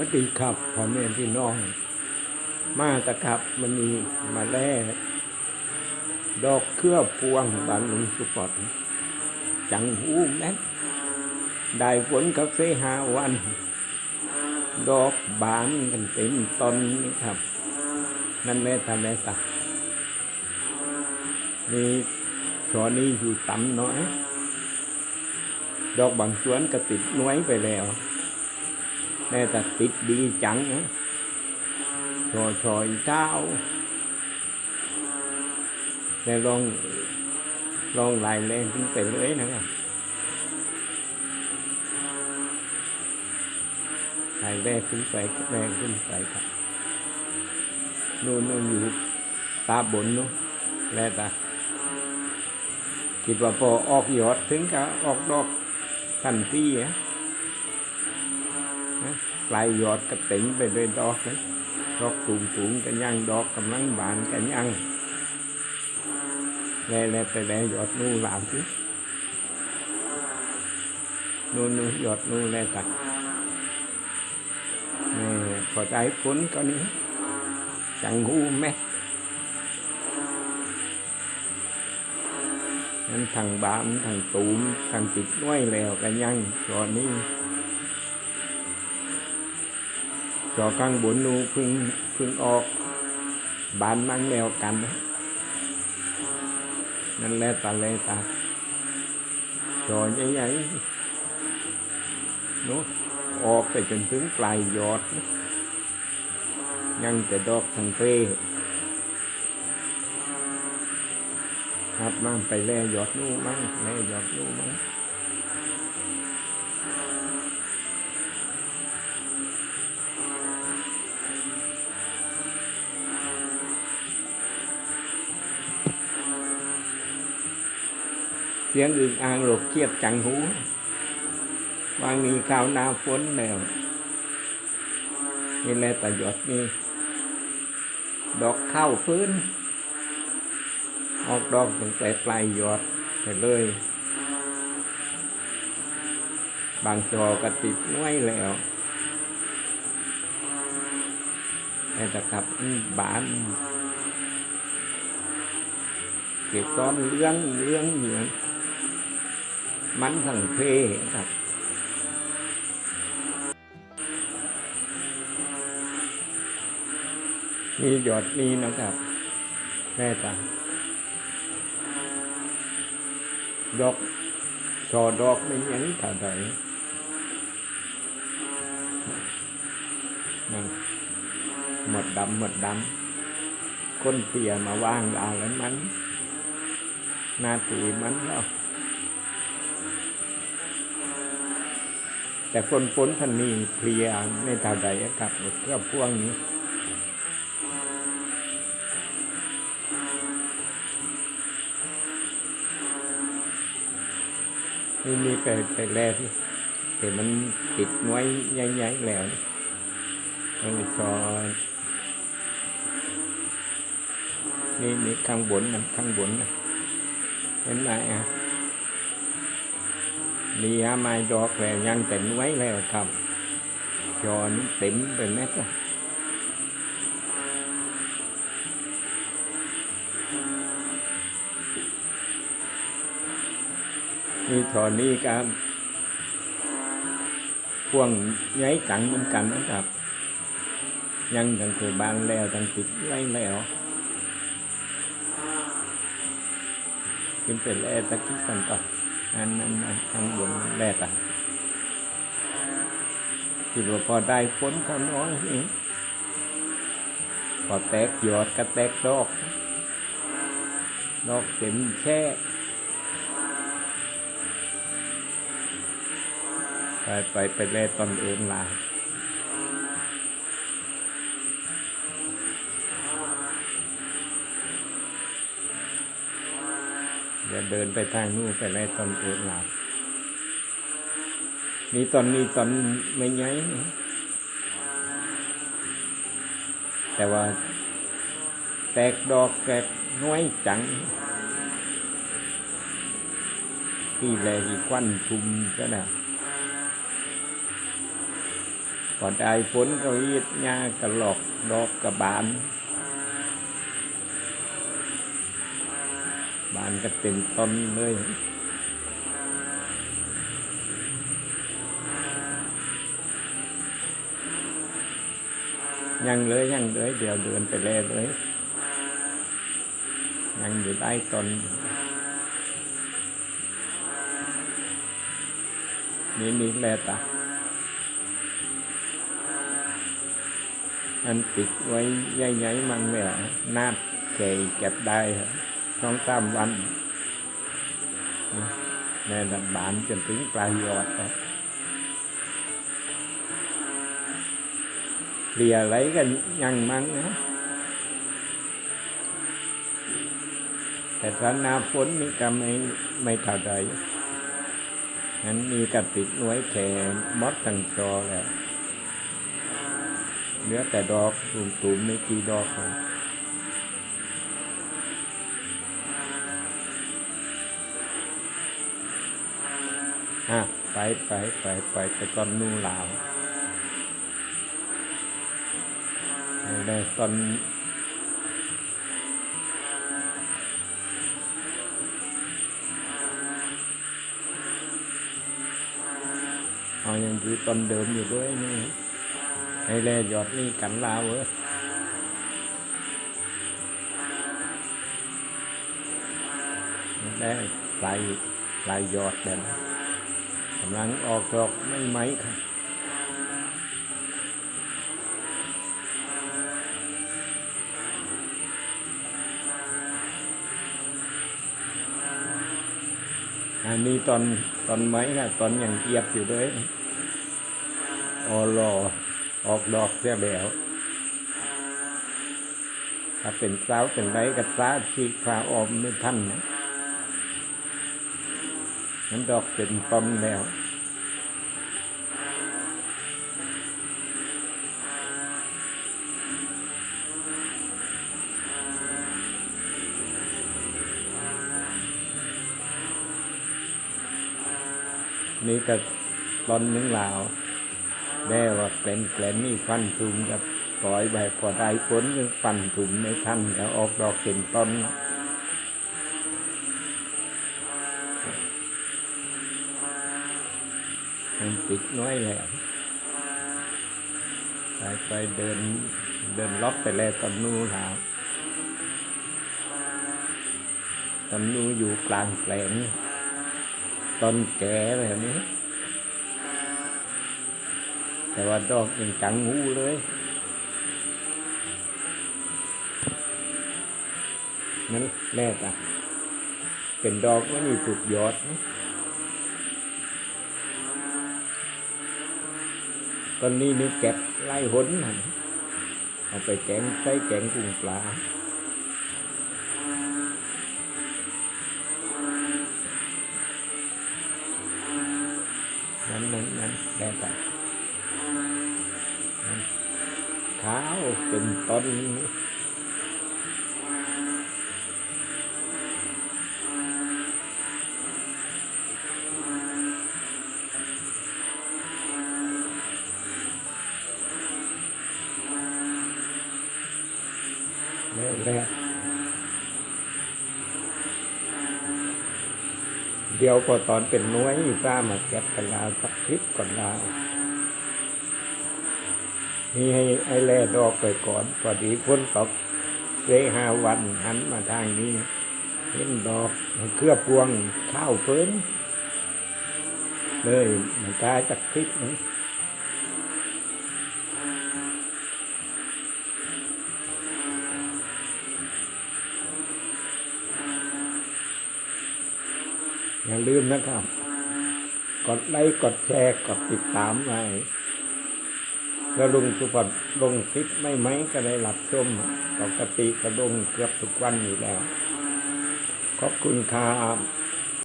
วัสดีครับพ่อแม่พี่น้อง มาตะครับมันมีมาแล่ดอกเครือพวงบานลุงสุปอดจังหูแม่ได้ฝนกาแฟหาวัน ดอกบานกันเต็มต้นนี่ครับ นั่นแม่ทำแม่ตานี่สอนี้อยู่ต่ำน้อย ดอกบางสวนก็ติดน้อยไปแล้ว แม่แต่ติดดีจังนะชอชอยเท้าแต่ลองลองลายแรงขึ้นไปเลยนะครับลายแรงขึ้นไปแรงขึ้นไปครับนู่นนู่นอยู่ตาบนนู้นแล้วตาคิดว่าพอออกยอดถึงกับออกดอกทันทีอะ ปลายยอดก็เต็มไปด้วยดอกเลยดอกสูงสูงกันยังดอกกำลังบานกันยังแล่แล่ไปแล่ยอดนู่นหลามสินู่นนู่ยอดนู่นแล่ตัดนี่พอได้ผลก็นี้จังหูแม่นั้นทางบานทางตูมทางติดน้อยแล้วกันยังตอนนี้ จอข้างบนนูพึ่งพึ่งออก บานมั่งแลวกัน นั่นแหละตาแลตาจอใหญ่ๆนู้ออกไปจนถึงปลายยอดนะยังแต่ดอกทางเป้ครับมั่งไปแล่ยอดนู่มั่งแล่ยอดนู่มั่ง สียงอึ่งอ่างหลบเทียบจังหูวางนี้ข้าวนาฝนแล้วนี่แหละประโยชน์นี่ดอกข้าวพื้น ออกดอกตั้งแต่ปลายยอดไปเลย บางจอก็ติดน้อยแล้วแต่ตะกับบ้านเก็บซ้อนเลี้ยงเลี้ยงเหมือ มันทั้งเพครับมีหยอดนี้นะครับ แม่ตาดอกสอดอกไม่ยังเท่าใดนั่นหมดดำหมดดำคนเพียมาว่างลาแล้วมัน นาทีมันแล้ว แต่คนฝนพันนีเพลียในท่าใดครับเพื่อพวงนี้ นี่มีไปไปแล่ที่แต่มันติดน้อยใหญ่ๆแล้วมันซอนี่นี่ข้างบนนะข้างบนนะเห็นไหมอะ นี่ฮะไม้ดอกแล้วยังเต็มไว้แล้วครับจอนี่เต็มไปแม็ดอะนี่ตอนนี้ครับพวงไงจังเหมือนกันนะครับ ยังตั้งแต่บานแล้วตั้งติดไว้แล้วขึ้นไปแล่ตะกี้กันต่อ อันนั้นอันข้างบนแล่ตะคิดว่าพอได้ผลเขาน้อยนี่พอแตกยอดก็แตกดอกดอกเต็มแช่ไปไปไปแล่ตอนเอินลา เดี๋ยวเดินไปทางนู้นไปไล่ตอนเอินหลานี่ตอนนี้ตอนไม่ใหญ่นะแต่ว่า แตกดอกแตกน้อยจังที่แลกี่ควันชุมก็ได้พอได้ฝนก็ยีดหญ้ากระหลอกดอกกระบาน บานก็เต็มต้นเลยยังเลยยังเลยเดี๋ยวเดินไปแลเลยยังอยู่ใต้ต้นนี่นี่แลตาอันปิดไว้ใหญ่ๆมันแล้วนาดเคยเก็บได้ สองสามวันในดับานจนถึงปลายยอดแล้วเรียอะไรกันยังมั้งนะแต่ถ้าน้าฝนนี่ก็ไม่ไม่เท่าใดนั้นมีกระติดไว้แค่มดทั้งจอแหละเหลือแต่ดอกตุ่มๆไม่กี่ดอกครับ อะไปไปไปไปไปตอนนู่นลาวในตอนเอายังคือตอนเดิมอยู่ด้วยนี่ให้แลยอดนี่กันลาวเว้ยได้ปลายปลายยอดเด่นำลังออกดอกไม่ไหมครับอันนี้ตอนตอนไม้นะตอนยังเอียบอยู่เลยออรอออกดอกเสียแล้วถ้าเป็นสาวเป็นไรกับสาชีคราออมไม่ทันนะ นั้นดอกเป็นต้นแล้วนี่ก็ตอนนึงลาวแม่ว่าแกลนแกลนนี่ฟันถุงกับปล่อยไปพอได้ผลฟันถุงไม่ทันแล้วออกดอกเต็มต้นนะ มันปิดน้อยแหละไปไปเดินเดินล็อบไปแล้วตอนนู้นหาวตอนนู้นอยู่กลางแปลงต้นแก่แบบนี้ แต่ว่าดอกยังจังหูเลยนั่นแรกอะ เป็นดอกไม่มีถูกยอดนะ ตอนนี้นี่เก็บไล่หนหันเอาไปแกงใส่แกงกุ้งปลานั้นนั้นนั้นได้ไปขาวเป็นต้น แรกแรก เดี๋ยวพอตอนเป็นน้วยป้ามาแก็บกันลาวสักคลิปก่อนลาวนี่ให้ไอ้แล่ดอกไปก่อนพอดีฝนตกเสียหาวันหันมาทางนี้เห็นดอกเครือพวงข้าวเพิ่นเลยมันกลายจากคลิปนึ อย่าลืมนะครับ กดไลค์กดแชร์กดติดตามไว้แล้วลุงสุพจน์ลงคลิปไม่ไหมก็ได้รับชมปกติก็ลงเกือบทุกวันอยู่แล้ว ขอบคุณครับ